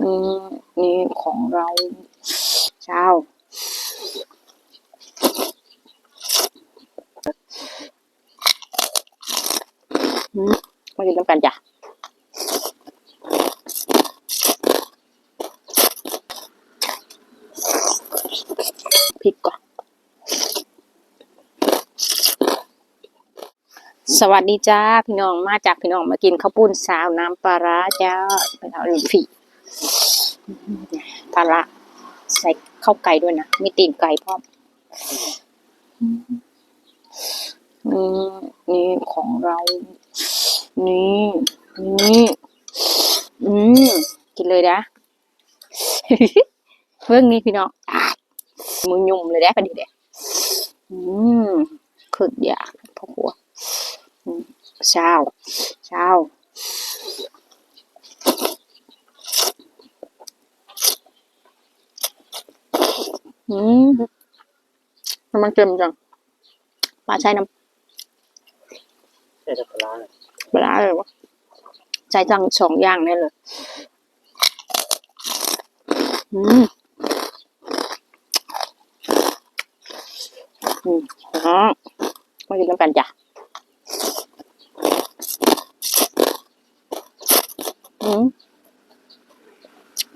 นี่นี่ของเราเช้าอืมมากินน้ำกันจ้ะพริกก่อน สวัสดีจ้า พี่น้องมาจากพี่น้องมากินข้าวปุ้นสาวน้ำปลาร้าจ้าไปเอาหนึ่งฝี ปลาร้าใส่ข้าวไก่ด้วยนะ มีตีนไก่พร้อมนี่นี่ของเรา นี่นี่อืมกินเลยนะเพิ่งนี้พี่น้องอะมือยุ่มเลยได้ปะเดี๋ยวเลยวอืมขึ้นอยากพอหัวเช้าเช้า อืมน้ำมันเค็มจังปลาใช้น้ใช่ตะกร้าำปลาเลยวะใช้ทั้งสองอย่างได้เลย อืมอืมอ๋อมากินน้ำกันจ้ะอืม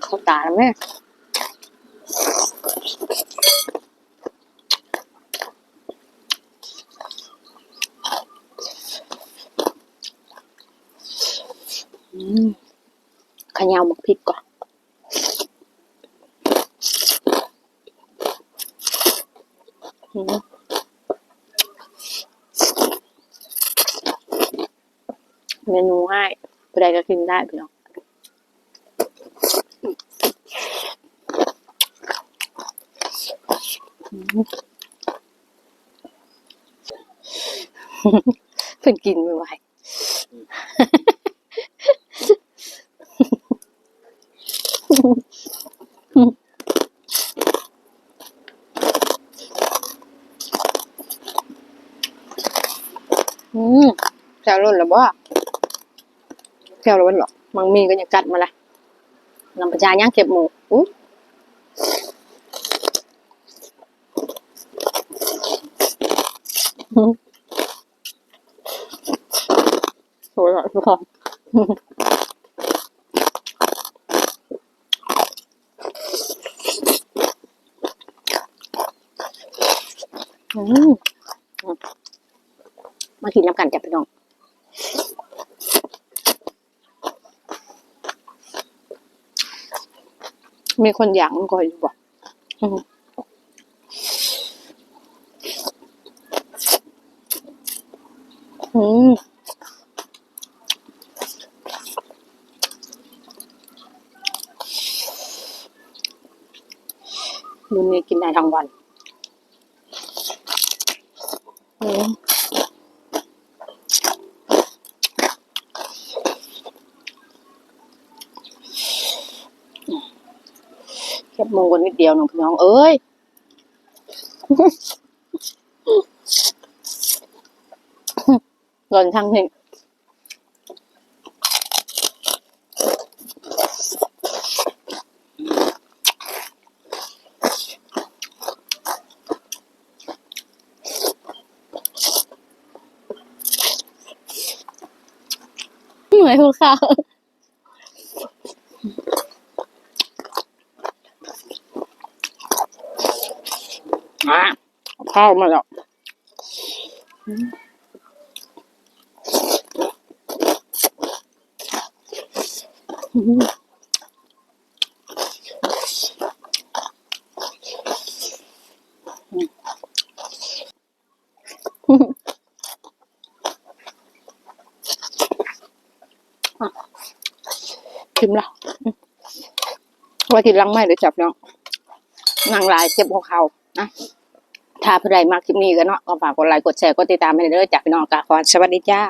เข้าตาแล้วแม่ ขยาวหมกพริกก่อนเมนูง่ายใครก็กินได้พี่น้องเพิ่นกินไม่ไหว อืมแซวล้นแล้วบ่แซวล้นหรอกมังมีก็ยังกัดมาละนำประจาย่างเก็บหมูอู้สวยอะทุกคน มากินน้ำกันจ้ะพี่น้องมีคนอยากมันก็อยู่บ่อืมอืมมื้อนี้กินได้ทั้งวัน อืมแคบหมูกันนิดเดียวน้องพี่น้องเอ้ย หล่นทั้งเพลง เหนื่อยหัวข้าวอะเอาข้าวมาแล้วอืม ชิมละว่ากินลังไม่หรือจับเนาะนางลายเจ็บหัวเขานะถ้าผู้ใดมากคลิปนี้ก็เนาะก็ฝากกดไลค์กดแชร์กดติดตามให้เด้อจากพี่น้องกาขอสวัสดีจ้า